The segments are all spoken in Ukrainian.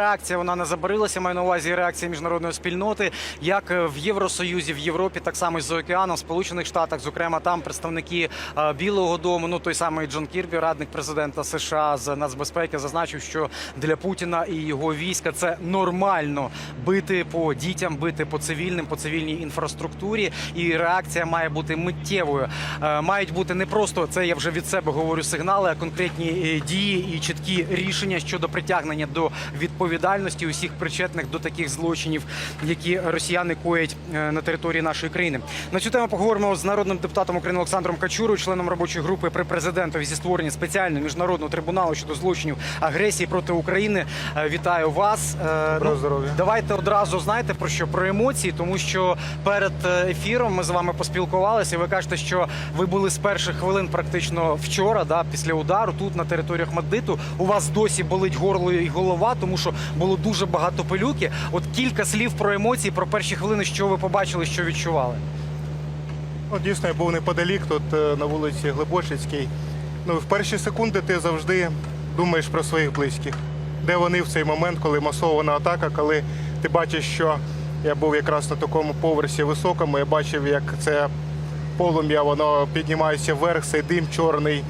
Реакція вона не забарилася. Маю на увазі реакція міжнародної спільноти, як в Євросоюзі, в Європі, так само і за океаном, в Сполучених Штатах, зокрема там представники е, Білого Дому. Ну той самий Джон Кірбі, радник президента США з нацбезпеки, зазначив, що для Путіна і його війська це нормально бити по дітям, бити по цивільним, по цивільній інфраструктурі. І реакція має бути миттєвою. Е, Мають бути не просто це. Я вже від себе говорю сигнали, а конкретні е, дії і чіткі рішення щодо притягнення до відповідальності усіх причетних до таких злочинів, які росіяни коять е, на території нашої країни. На цю тему поговоримо з народним депутатом України Олександром Качурою, членом робочої групи при президентові зі створення спеціального міжнародного трибуналу щодо злочинів агресії проти України. Е, Вітаю вас. Е, Доброго здоров'я. Давайте одразу знаєте про що про емоції, тому що перед ефіром ми з вами поспілкувалися. і Ви кажете, що ви були з перших хвилин практично вчора, да, після удару тут на території Ахмаддиту. У вас досі болить горло і голова, тому що було дуже багато пилюки. От кілька слів про емоції, про перші хвилини, що ви побачили, що відчували. Ну, дійсно, я був неподалік тут е, на вулиці Глибочицькій. Ну, в перші секунди ти завжди думаєш про своїх близьких. Де вони в цей момент, коли масована атака, коли ти бачиш, що я був якраз на такому поверсі високому, я бачив, як це полум'я, воно піднімається вверх, цей дим чорний.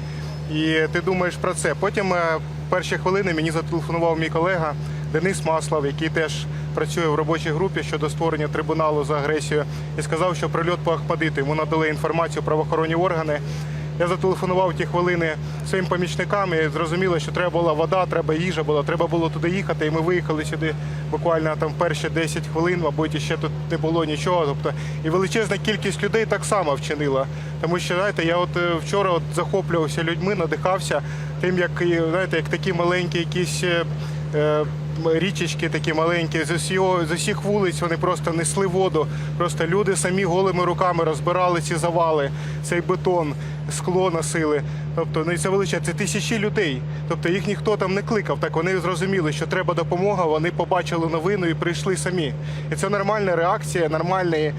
І ти думаєш про це. Потім е, перші хвилини мені зателефонував мій колега Денис Маслов, який теж працює в робочій групі щодо створення трибуналу за агресію, і сказав, що прильот по Ахмадиту. Йому надали інформацію правоохоронні органи. Я зателефонував ті хвилини своїм помічникам і зрозуміло, що треба була вода, треба їжа була, треба було туди їхати. І ми виїхали сюди буквально там перші 10 хвилин, мабуть, ще тут не було нічого. Тобто, і величезна кількість людей так само вчинила. Тому що знаєте, я от е, вчора от захоплювався людьми, надихався тим, як знаєте, як такі маленькі якісь. е, е, Річечки такі маленькі, з усього з усіх вулиць вони просто несли воду. Просто люди самі голими руками розбирали ці завали, цей бетон, скло носили. Тобто, ну і це величезне, це тисячі людей. Тобто їх ніхто там не кликав. Так вони зрозуміли, що треба допомога. Вони побачили новину і прийшли самі. І це нормальна реакція, нормальної е,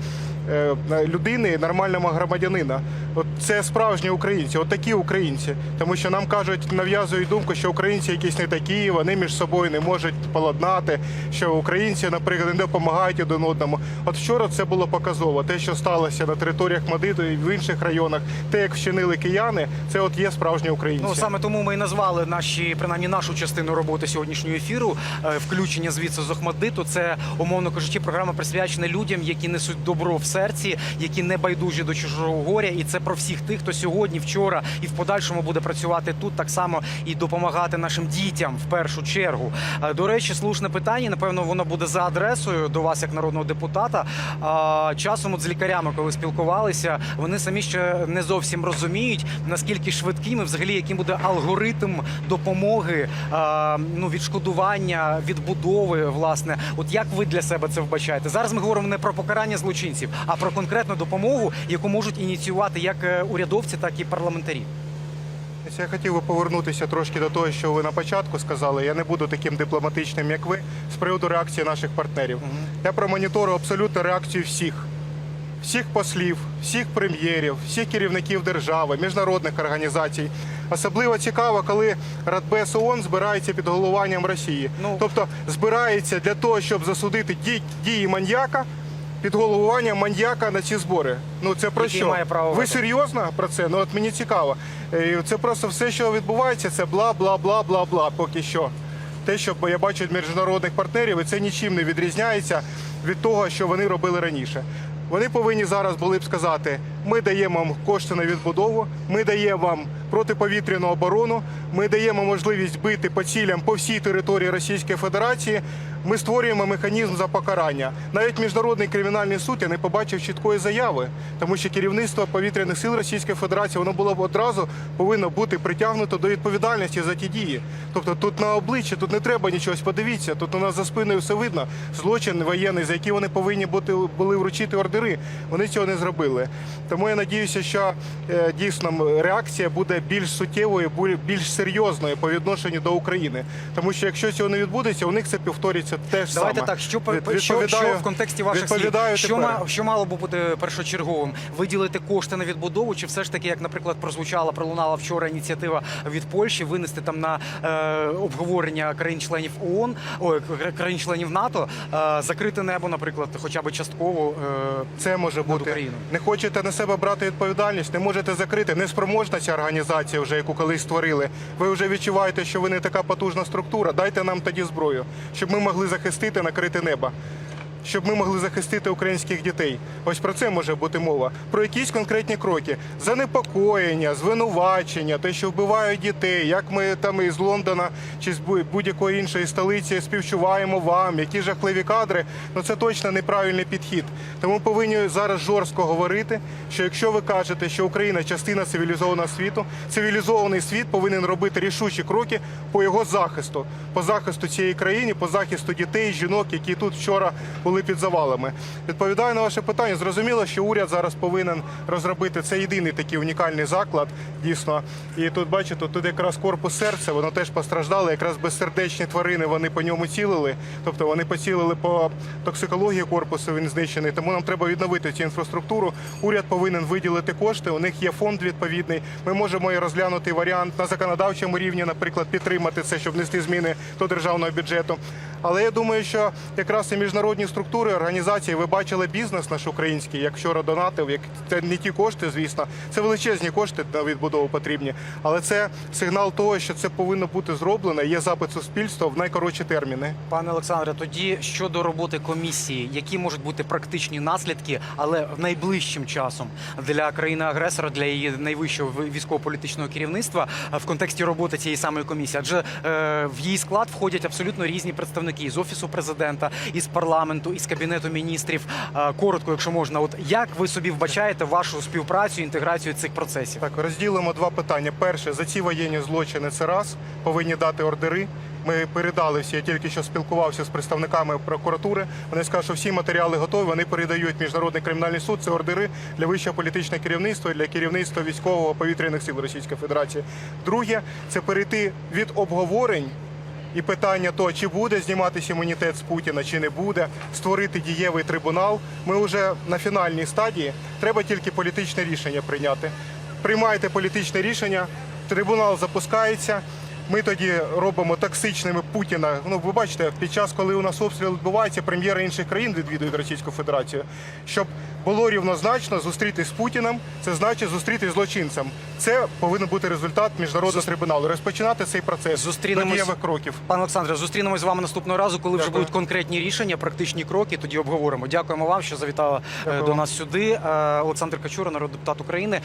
людини, нормального громадянина. От це справжні українці, от такі українці. Тому що нам кажуть, нав'язують думку, що українці якісь не такі, вони між собою не можуть поладнати, що українці, наприклад, не допомагають один одному. От вчора це було показово. Те, що сталося на територіях Мадиду і в інших районах, те, як вчинили кияни, це от є справжні українці. Ну саме тому ми і назвали наші принаймні нашу частину роботи сьогоднішнього ефіру. е, Включення звідси з Охмаддиту. Це умовно кажучи, програма присвячена людям, які несуть добро в серці, які не байдужі до чужого горя. І це про всіх тих, хто сьогодні, вчора і в подальшому буде працювати тут, так само і допомагати нашим дітям в першу чергу. Е, До речі, слушне питання. Напевно, воно буде за адресою до вас, як народного депутата. Часом от з лікарями, коли спілкувалися, вони самі ще не зовсім розуміють, наскільки швидким і взагалі яким буде алгоритм допомоги, ну відшкодування, відбудови. Власне, от як ви для себе це вбачаєте? Зараз ми говоримо не про покарання злочинців, а про конкретну допомогу, яку можуть ініціювати як е, урядовці, так і парламентарі. Я хотів би повернутися трошки до того, що ви на початку сказали. Я не буду таким дипломатичним, як ви, з приводу реакції наших партнерів. Я промоніторю абсолютно реакцію всіх. Всіх послів, всіх прем'єрів, всіх керівників держави, міжнародних організацій. Особливо цікаво, коли Радбез ООН збирається під головуванням Росії. Ну. Тобто збирається для того, щоб засудити дії маньяка під головування маньяка на ці збори. Ну це про Який що? має право Ви вето. серйозно про це? Ну от мені цікаво. Е, Це просто все, що відбувається, це бла бла бла бла бла. Поки що. Те, що я бачу від міжнародних партнерів, і це нічим не відрізняється від того, що вони робили раніше. Вони повинні зараз були б сказати: ми даємо вам кошти на відбудову, ми даємо вам протиповітряну оборону, ми даємо можливість бити по цілям по всій території Російської Федерації. Ми створюємо механізм за покарання. Навіть міжнародний кримінальний суд я не побачив чіткої заяви, тому що керівництво повітряних сил Російської Федерації воно було б одразу повинно бути притягнуто до відповідальності за ті дії. Тобто тут на обличчі тут не треба нічого. Подивіться, тут у нас за спиною все видно. Злочин воєнний, за який вони повинні бути були вручити ордери. Вони цього не зробили. Тому я надіюся, що е, дійсно реакція буде більш суттєвою, більш серйозною по відношенню до України. Тому що якщо цього не відбудеться, у них це повториться теж Давайте саме. так, що, що, що в контексті ваших слів, що, ма- що мало би бути першочерговим? Виділити кошти на відбудову, чи все ж таки, як, наприклад, прозвучала, пролунала вчора ініціатива від Польщі, винести там на е, обговорення країн-членів ООН, ой, кра- країн-членів НАТО, е, закрити небо, наприклад, хоча б частково. Е, Це може бути. Україною. Не хочете на себе брати відповідальність, не можете закрити. Неспроможна ця організація, вже яку колись створили. Ви вже відчуваєте, що ви не така потужна структура. Дайте нам тоді зброю, щоб ми могли захистити, накрити небо. Щоб ми могли захистити українських дітей. Ось про це може бути мова. Про якісь конкретні кроки: занепокоєння, звинувачення, те, що вбивають дітей, як ми там із Лондона чи з будь-якої іншої столиці співчуваємо вам, які жахливі кадри. Ну це точно неправильний підхід. Тому повинні зараз жорстко говорити, що якщо ви кажете, що Україна частина цивілізованого світу, цивілізований світ повинен робити рішучі кроки по його захисту, по захисту цієї країни, по захисту дітей, жінок, які тут вчора були під завалами. Відповідаю на ваше питання. Зрозуміло, що уряд зараз повинен розробити це єдиний такий унікальний заклад, дійсно. І тут бачите, тут якраз корпус серця, воно теж постраждало. Якраз безсердечні тварини вони по ньому цілили. Тобто вони поцілили по токсикології корпусу. Він знищений. Тому нам треба відновити цю інфраструктуру. Уряд повинен виділити кошти. У них є фонд відповідний. Ми можемо і розглянути варіант на законодавчому рівні, наприклад, підтримати це, щоб внести зміни до державного бюджету. Але я думаю, що якраз і міжнародні структури, організації, ви бачили бізнес наш український, як вчора донатив, як це не ті кошти, звісно, це величезні кошти на відбудову потрібні. Але це сигнал того, що це повинно бути зроблено. Є запит суспільства в найкоротші терміни. Пане Олександре, тоді щодо роботи комісії, які можуть бути практичні наслідки, але найближчим часом для країни-агресора, для її найвищого військово-політичного керівництва в контексті роботи цієї самої комісії? Адже е, в її склад входять абсолютно різні представники із офісу президента, із парламенту, із кабінету міністрів. Е, коротко, якщо можна, от як ви собі вбачаєте вашу співпрацю, інтеграцію цих процесів? Так, розділимо два питання. Перше, за ці воєнні злочини це раз повинні дати ордери. Ми передали всі. Я тільки що спілкувався з представниками прокуратури. Вони скажуть, що всі матеріали готові. Вони передають міжнародний кримінальний суд. Це ордери для вищого політичного керівництва, для керівництва військового повітряних сил Російської Федерації. Друге, це перейти від обговорень. І питання того, чи буде зніматися імунітет з Путіна, чи не буде, створити дієвий трибунал. Ми вже на фінальній стадії. Треба тільки політичне рішення прийняти. Приймаєте політичне рішення, трибунал запускається. Ми тоді робимо токсичними Путіна. Ну, ви бачите, під час, коли у нас обстріл відбувається, прем'єри інших країн відвідують Російську Федерацію. Щоб було рівнозначно зустрітись з Путіним, це значить зустрітись з злочинцем. Це повинен бути результат міжнародного трибуналу. Розпочинати цей процес Зустрінемось- до дієвих кроків. Пане Олександре, зустрінемось з вами наступного разу, коли вже будуть конкретні рішення, практичні кроки. Тоді обговоримо. Дякуємо вам, що завітали е, Дякую до нас сюди. Е, Олександр Качура, народний депутат України.